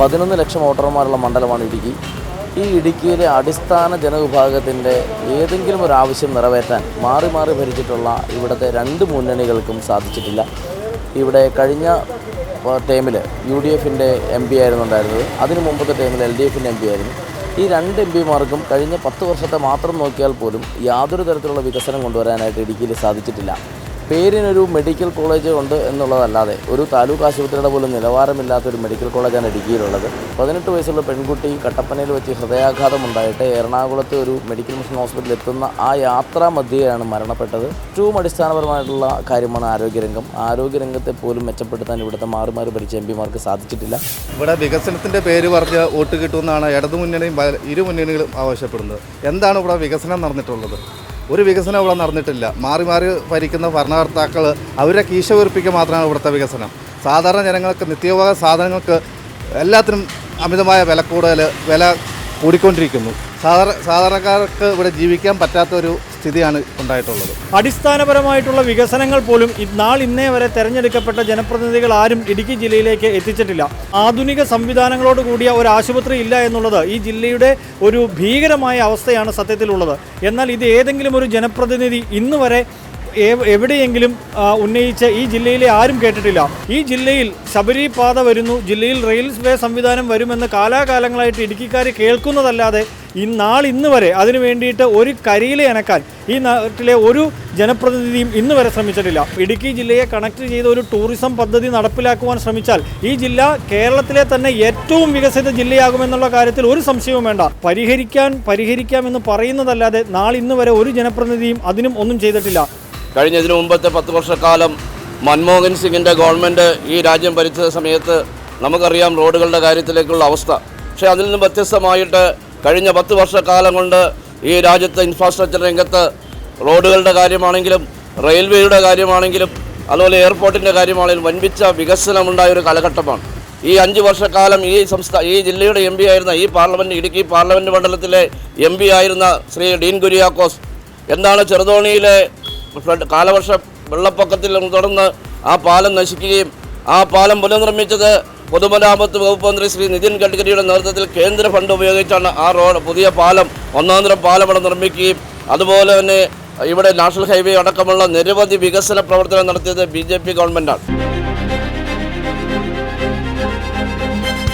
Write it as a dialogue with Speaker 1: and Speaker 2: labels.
Speaker 1: പതിനൊന്ന് ലക്ഷം വോട്ടർമാരുള്ള മണ്ഡലമാണ് ഇടുക്കി. ഈ ഇടുക്കിയിലെ അടിസ്ഥാന ജനവിഭാഗത്തിന്റെ ഏതെങ്കിലും ഒരു ആവശ്യം നിറവേറ്റാൻ മാറി മാറി ഭരിച്ചിട്ടുള്ള ഇവിടുത്തെ രണ്ട് മുന്നണികൾക്കും സാധിച്ചിട്ടില്ല. ഇവിടെ കഴിഞ്ഞ ടൈമിൽ യു ഡി എഫിന്റെ എം പി ആയിരുന്നു ഉണ്ടായിരുന്നത്. അതിനു മുമ്പത്തെ ടൈമിൽ എൽ ഡി എഫിന്റെ എം പി ആയിരുന്നു. ഈ രണ്ട് എം പിമാർക്കും കഴിഞ്ഞ പത്ത് വർഷത്തെ മാത്രം നോക്കിയാൽ പോലും യാതൊരു തരത്തിലുള്ള വികസനം കൊണ്ടുവരാനായിട്ട് ഇടുക്കിയിൽ സാധിച്ചിട്ടില്ല. പേരിനൊരു മെഡിക്കൽ കോളേജ് ഉണ്ട് എന്നുള്ളതല്ലാതെ ഒരു താലൂക്ക് ആശുപത്രിയുടെ പോലും നിലവാരമില്ലാത്ത ഒരു മെഡിക്കൽ കോളേജാണ് ഇടുക്കിയിലുള്ളത്. പതിനെട്ട് വയസ്സുള്ള പെൺകുട്ടി കട്ടപ്പനയിൽ വെച്ച് ഹൃദയാഘാതം ഉണ്ടായിട്ട് എറണാകുളത്തെ ഒരു മെഡിക്കൽ മിഷൻ ഹോസ്പിറ്റലിൽ എത്തുന്ന ആ യാത്രാ മധ്യയാണ് മരണപ്പെട്ടത്. ഏറ്റവും അടിസ്ഥാനപരമായിട്ടുള്ള കാര്യമാണ് ആരോഗ്യരംഗം. ആരോഗ്യരംഗത്തെ പോലും മെച്ചപ്പെടുത്താൻ ഇവിടുത്തെ മാറി മാറി ഭരിച്ച എം പിമാർക്ക് സാധിച്ചിട്ടില്ല.
Speaker 2: ഇവിടെ വികസനത്തിന്റെ പേര് പറഞ്ഞ് വോട്ട് കിട്ടുമെന്നാണ് ഇടതുമുന്നണിയും ഇരു മുന്നണികളും ആവശ്യപ്പെടുന്നത്. എന്താണ് ഇവിടെ വികസനം നടന്നിട്ടുള്ളത്? ഒരു വികസനം ഇവിടെ നടന്നിട്ടില്ല. മാറി മാറി ഭരിക്കുന്ന ഭരണകർത്താക്കൾ അവരെ കീശ വീർപ്പിക്കുക മാത്രമാണ് ഇവിടുത്തെ വികസനം. സാധാരണ ജനങ്ങൾക്ക് നിത്യോപയോഗ സാധനങ്ങൾക്ക് എല്ലാത്തിനും അമിതമായ വില കൂടുതൽ വില കൂടിക്കൊണ്ടിരിക്കുന്നു. സാധാരണ സാധാരണക്കാർക്ക് ഇവിടെ ജീവിക്കാൻ പറ്റാത്ത ഒരു സ്ഥിതിയാണ് ഉണ്ടായിട്ടുള്ളത്.
Speaker 3: അടിസ്ഥാനപരമായിട്ടുള്ള വികസനങ്ങൾ പോലും നാൾ ഇന്നേ വരെ തെരഞ്ഞെടുക്കപ്പെട്ട ജനപ്രതിനിധികൾ ആരും ഇടുക്കി ജില്ലയിലേക്ക് എത്തിച്ചിട്ടില്ല. ആധുനിക സംവിധാനങ്ങളോട് കൂടിയ ഒരു ആശുപത്രി ഇല്ല എന്നുള്ളത് ഈ ജില്ലയുടെ ഒരു ഭീകരമായ അവസ്ഥയാണ് സത്യത്തിലുള്ളത്. എന്നാൽ ഇത് ഏതെങ്കിലും ഒരു ജനപ്രതിനിധി ഇന്ന് വരെ എവിടെയെങ്കിലും ഉന്നയിച്ച ഈ ജില്ലയിലെ ആരും കേട്ടിട്ടില്ല. ഈ ജില്ലയിൽ ശബരി പാത വരുന്നു ജില്ലയിൽ റെയിൽവേ സംവിധാനം വരുമെന്ന് കാലാകാലങ്ങളായിട്ട് ഇടുക്കിക്കാർ കേൾക്കുന്നതല്ലാതെ ഈ നാളിന്ന് വരെ അതിനു വേണ്ടിയിട്ട് ഒരു കരിയിലെ അനക്കാൻ ഈ നാട്ടിലെ ഒരു ജനപ്രതിനിധിയും ഇന്ന് വരെ ശ്രമിച്ചിട്ടില്ല. ഇടുക്കി ജില്ലയെ കണക്ട് ചെയ്ത ഒരു ടൂറിസം പദ്ധതി നടപ്പിലാക്കുവാൻ ശ്രമിച്ചാൽ ഈ ജില്ല കേരളത്തിലെ തന്നെ ഏറ്റവും വികസിത ജില്ലയാകുമെന്നുള്ള കാര്യത്തിൽ ഒരു സംശയവും വേണ്ട. പരിഹരിക്കാൻ പരിഹരിക്കാമെന്ന് പറയുന്നതല്ലാതെ നാളിന്ന് വരെ ഒരു ജനപ്രതിനിധിയും അതിനും ഒന്നും ചെയ്തിട്ടില്ല.
Speaker 4: കഴിഞ്ഞ ഇതിനു മുമ്പത്തെ പത്ത് വർഷക്കാലം മൻമോഹൻ സിംഗിന്റെ ഗവൺമെന്റ് ഈ രാജ്യം ഭരിച്ച സമയത്ത് നമുക്കറിയാം റോഡുകളുടെ കാര്യത്തിലേക്കുള്ള അവസ്ഥ. പക്ഷേ അതിൽ നിന്ന് വ്യത്യസ്തമായിട്ട് കഴിഞ്ഞ പത്ത് വർഷക്കാലം കൊണ്ട് ഈ രാജ്യത്തെ ഇൻഫ്രാസ്ട്രക്ചർ രംഗത്ത് റോഡുകളുടെ കാര്യമാണെങ്കിലും റെയിൽവേയുടെ കാര്യമാണെങ്കിലും അതുപോലെ എയർപോർട്ടിന്റെ കാര്യമാണെങ്കിലും വൻപിച്ച വികസനമുണ്ടായ ഒരു കാലഘട്ടമാണ്. ഈ അഞ്ച് വർഷക്കാലം ഈ സംസ്ഥാന ഈ ജില്ലയുടെ എം പി ആയിരുന്ന ഈ പാർലമെന്റ് ഇടുക്കി പാർലമെന്റ് മണ്ഡലത്തിലെ എം പി ആയിരുന്ന ശ്രീ ഡീൻ കുര്യാക്കോസ് എന്താണ് ചെറുതോണിയിലെ ഫ്ലഡ് കാലവർഷ വെള്ളപ്പൊക്കത്തിൽ തുടർന്ന് ആ പാലം നശിക്കുകയും ആ പാലം പുനർനിർമ്മിച്ചത് പൊതുമരാമത്ത് വകുപ്പ് മന്ത്രി ശ്രീ നിതിൻ ഗഡ്കരിയുടെ നേതൃത്വത്തിൽ കേന്ദ്ര ഫണ്ട് ഉപയോഗിച്ചാണ് ആ റോഡ് പുതിയ പാലം ഒന്നാന്തരം പാലം ഇവിടെ നിർമ്മിക്കുകയും അതുപോലെ തന്നെ ഇവിടെ നാഷണൽ ഹൈവേ അടക്കമുള്ള നിരവധി വികസന പ്രവർത്തനം നടത്തിയത് ബി ജെ പി ഗവൺമെന്റാണ്